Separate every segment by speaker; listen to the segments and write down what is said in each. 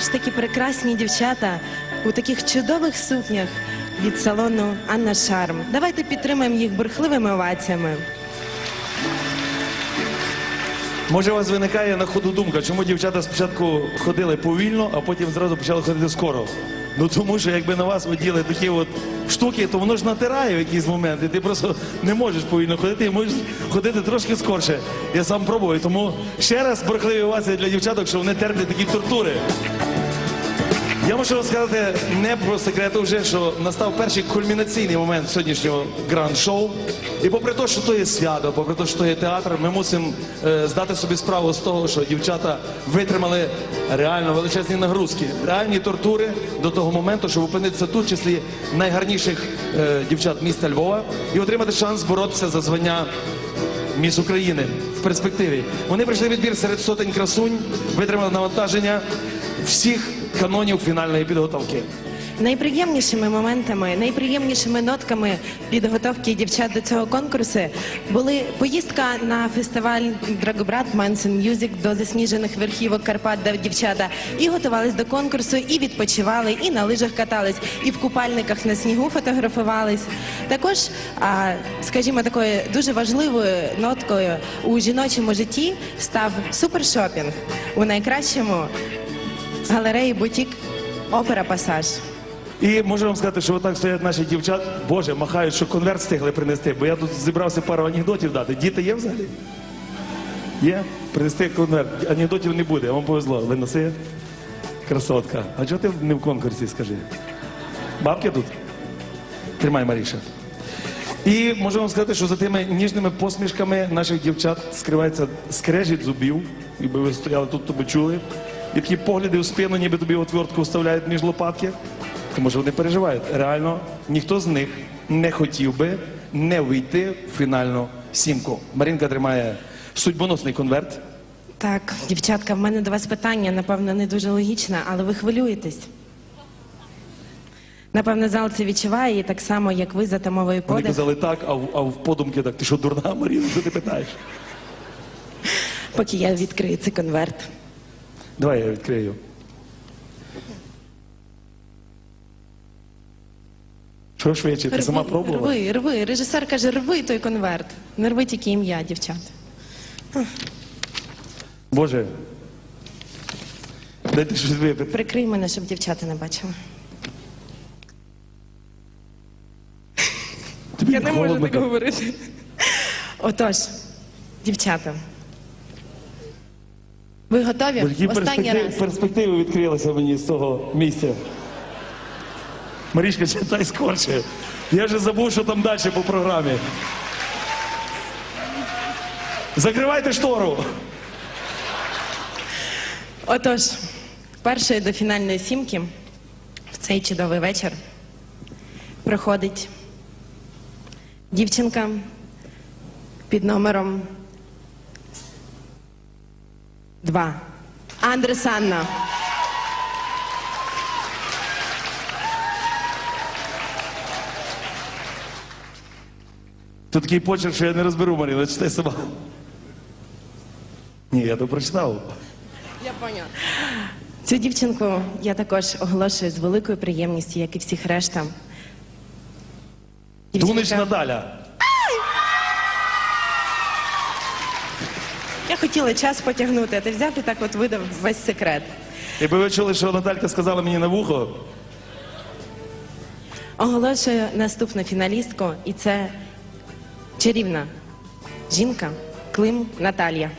Speaker 1: все ж таки прекрасні дівчата у таких чудових сукнях від салону Анна Шарм. Давайте підтримаємо їх бурхливими оваціями.
Speaker 2: Може, у вас виникає на ходу думка, чому дівчата спочатку ходили повільно, а потім зразу почали ходити скоро. Ну тому що якби на вас оділи такі от штуки, то воно ж натирає в якийсь момент, і ти просто не можеш повільно ходити, і можеш ходити трошки скорше. Я сам пробую. Тому ще раз бурхливі овації для дівчаток, що вони терплять такі тортури. Я можу вам сказати не про секрету вже, що настав перший кульмінаційний момент сьогоднішнього гранд-шоу. І попри те, що то є свято, попри те, що то є театр, ми мусимо е, здати собі справу з того, що дівчата витримали реально величезні нагрузки, реальні тортури до того моменту, щоб опинитися тут, в числі найгарніших е, дівчат міста Львова, і отримати шанс боротися за звання Міс України в перспективі. Вони пройшли відбір серед сотень красунь, витримали навантаження всіх канонів фінальної підготовки.
Speaker 1: Найприємнішими моментами, найприємнішими нотками підготовки дівчат до цього конкурсу були поїздка на фестиваль Драгобрат Мансен Мюзик до засніжених верхівок Карпат, де дівчата і готувались до конкурсу, і відпочивали, і на лижах катались, і в купальниках на снігу фотографувались. Також, скажімо, такою дуже важливою ноткою у жіночому житті став супершопінг у найкращому галереї бутік Опера Пасаж.
Speaker 2: І можу вам сказати, що отак стоять наші дівчат. Боже, махають, що конверт встигли принести, бо я тут зібрався пару анекдотів дати. Діти є взагалі? Є? Принести конверт. Анекдотів не буде, вам повезло. Виноси. Красотка. А чого ти не в конкурсі, скажи? Бабки тут? Тримай, Маріша. І можу вам сказати, що за тими ніжними посмішками наших дівчат скривається скрежіт зубів, якби ви стояли тут, то би чули. І такі погляди в спину, ніби тобі отвертку вставляють між лопатки. Тому що вони переживають. Реально, ніхто з них не хотів би не вийти в фінальну сімку. Марінка тримає судьбоносний конверт.
Speaker 1: Так, дівчатка, в мене до вас питання, напевно, не дуже логічне, але ви хвилюєтесь. Напевно, зал це відчуває і так само, як ви за тамовою
Speaker 2: Вони
Speaker 1: подих.
Speaker 2: казали так, а в, а в подумки так. Ти що, дурна, Маріна, що ти питаєш?
Speaker 1: Поки я відкрию цей конверт.
Speaker 2: Давай я відкрию. Що швидше, ти сама пробувала?
Speaker 1: Рви, рви. Режисер каже, рви той конверт. Не рви тільки ім'я, дівчат.
Speaker 2: Боже. Дайте щось випити.
Speaker 1: Прикрий мене, щоб дівчата не бачили.
Speaker 2: Тобі
Speaker 1: Я не можу
Speaker 2: холодно,
Speaker 1: так говорити. Отож, дівчата. Ви готові?
Speaker 2: Які
Speaker 1: Останній
Speaker 2: перспективи,
Speaker 1: раз.
Speaker 2: перспективи відкрилися мені з того місця. Марічка, читай скорше. Я вже забув, що там далі по програмі. Закривайте штору.
Speaker 1: Отож, першою до фінальної сімки в цей чудовий вечір проходить дівчинка під номером 2. Андрес Анна.
Speaker 2: Тут такий почерк, що я не розберу, Маріна, читай сама. Ні, я то прочитав.
Speaker 1: Я поняла. Цю дівчинку я також оголошую з великою приємністю, як і всіх решта.
Speaker 2: Дунич Надаля.
Speaker 1: Я хотіла час потягнути, а ти взяв і так от видав весь секрет.
Speaker 2: Якби ви чули, що Наталька сказала мені на вухо,
Speaker 1: Оголошую наступну фіналістку, і це чарівна жінка Клим Наталія.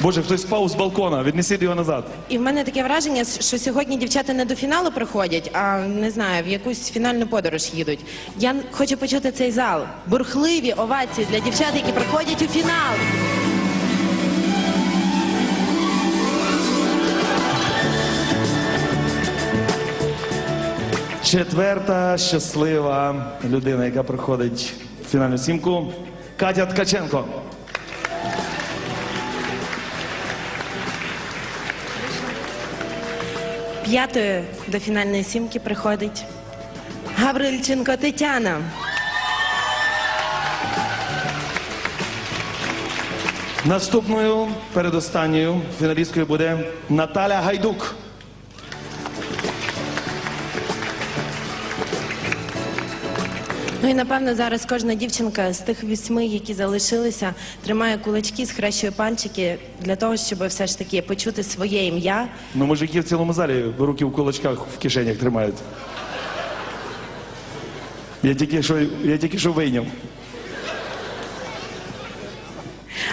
Speaker 2: Боже, хтось спав з балкона, віднесіть його назад.
Speaker 1: І в мене таке враження, що сьогодні дівчата не до фіналу приходять, а не знаю, в якусь фінальну подорож їдуть. Я хочу почути цей зал. Бурхливі овації для дівчат, які приходять у фінал.
Speaker 2: Четверта щаслива людина, яка проходить фінальну сімку. Катя Ткаченко.
Speaker 1: П'ятою до фінальної сімки приходить Гаврильченко Тетяна.
Speaker 2: Наступною, передостанньою фіналісткою буде Наталя Гайдук.
Speaker 1: Ну і напевно зараз кожна дівчинка з тих вісьми, які залишилися, тримає кулачки, схрещує пальчики для того, щоб все ж таки почути своє ім'я.
Speaker 2: Ну, мужики в цілому залі руки в кулачках в кишенях тримають. Я тільки що, я тільки що вийняв.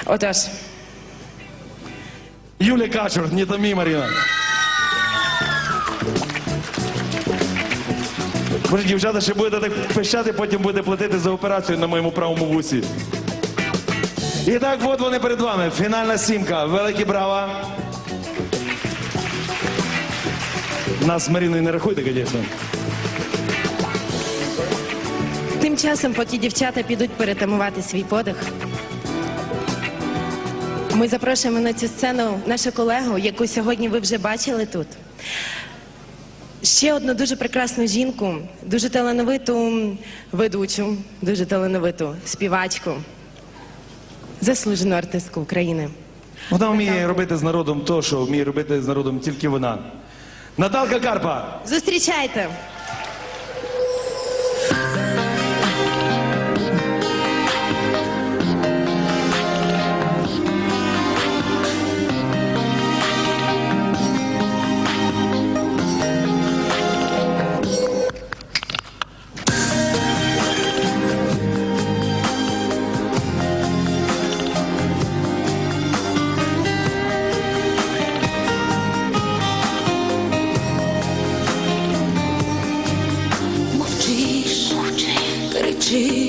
Speaker 1: Отож,
Speaker 2: Юлія Качур, не томі, Маріна. Може, дівчата ще будете так пищати, потім будете платити за операцію на моєму правому вусі. І так, от вони перед вами. Фінальна сімка. Великі брава. Нас з Маріною не рахуйте, звісно.
Speaker 1: тим часом, поки дівчата підуть перетамувати свій подих, ми запрошуємо на цю сцену нашу колегу, яку сьогодні ви вже бачили тут. Ще одну дуже прекрасну жінку, дуже талановиту ведучу, дуже талановиту співачку, заслужену артистку України.
Speaker 2: Вона вміє робити з народом то, що вміє робити з народом тільки вона. Наталка Карпа.
Speaker 1: Зустрічайте!
Speaker 3: she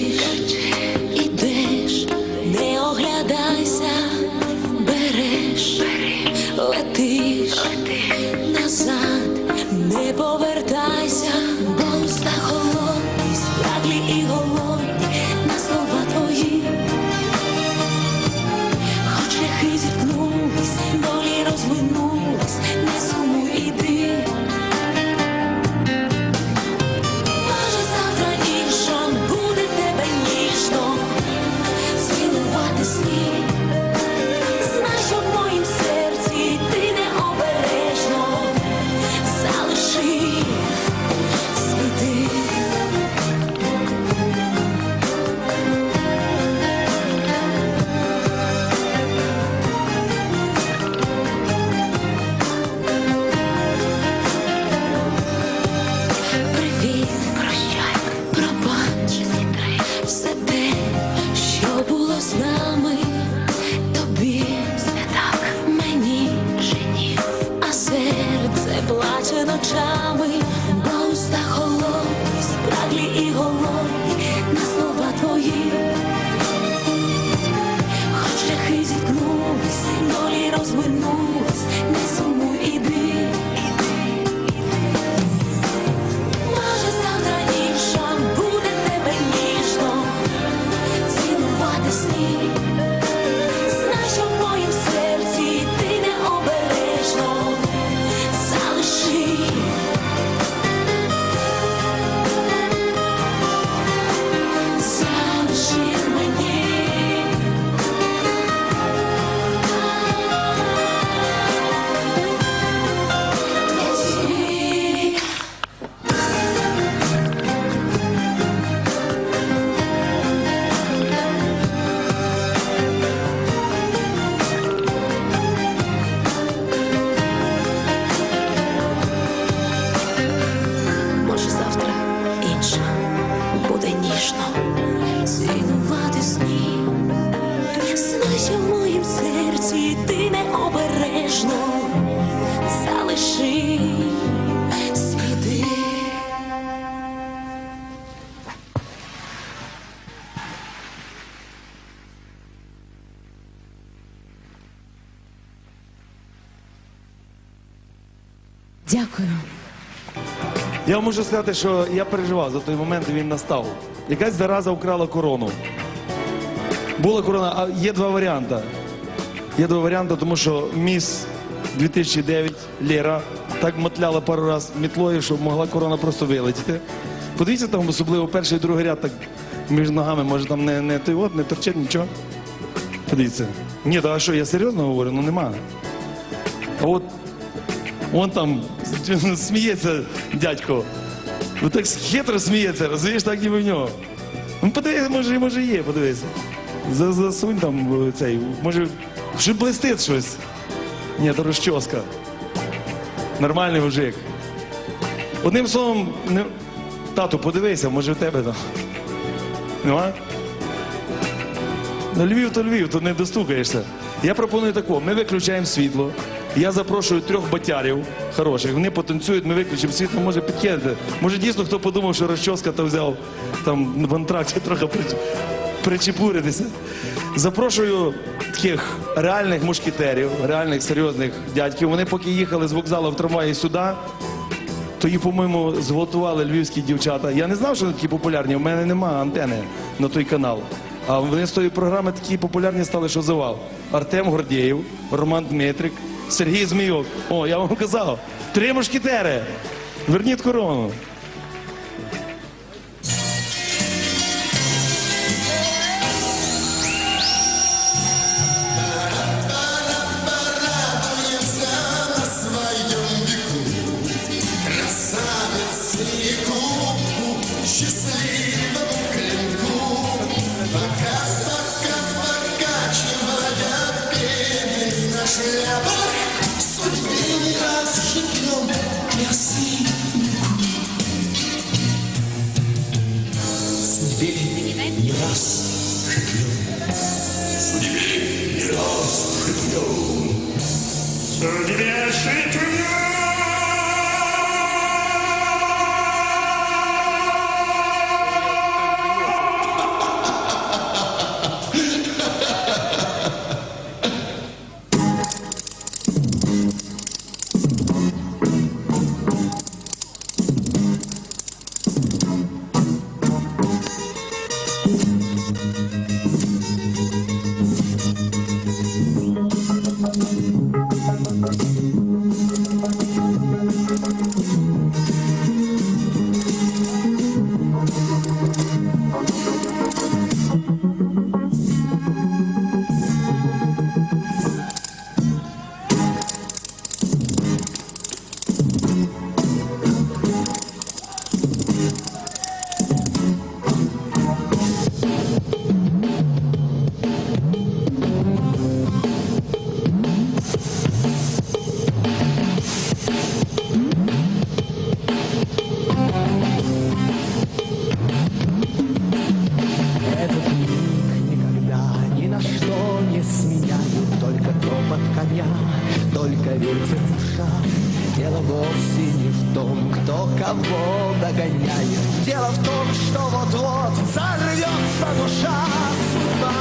Speaker 1: Дякую.
Speaker 2: Я можу сказати, що я переживав за той момент, і він настав. Якась зараза вкрала корону. Була корона, а є два варіанти. Є два варіанти, тому що міс 2009 Лера так мотляла пару раз мітлою, що могла корона просто вилетіти. Подивіться там, особливо перший і другий ряд так між ногами, може там не, не той от, не торчить нічого. Подивіться. Ні, та а що, я серйозно говорю, ну нема. А от он там сміється дядько. Ну так хитро сміється, розумієш, так ніби в нього. Ну подивися, може, може є, подивися. За- Засунь там е, цей, може, що блистить щось. Ні, то розчоска. Нормальний мужик. Одним словом, не... тату, подивися, може в тебе там. Нема? Ну, Львів то Львів, то не достукаєшся. Я пропоную тако, ми виключаємо світло. Я запрошую трьох батярів хороших. Вони потанцюють, ми виключимо світло, може підкинути. Може дійсно хто подумав, що розчоска то взяв там в антракті трохи причепуритися. Запрошую таких реальних мушкетерів, реальних серйозних дядьків. Вони поки їхали з вокзалу в трамваї сюди, то її, по-моєму, зґвалтували львівські дівчата. Я не знав, що вони такі популярні. У мене немає антени на той канал. А вони з тої програми такі популярні стали, що завал. Артем Гордєєв, Роман Дмитрик, Сергій Змійок. О, я вам казав. Три мушкетери. Верніть корону.
Speaker 4: před Sudivě je nás před mnou. Ушах Дело вовсе не в том, кто кого догоняет. Дело в том, что вот-вот взорвется душа судьба.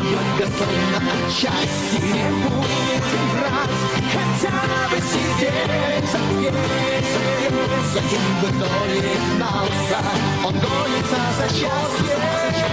Speaker 4: Многословно отчасти не будет играть Хотя бы сидеть, За кем бы кто ни гнался, он гонится за счастьем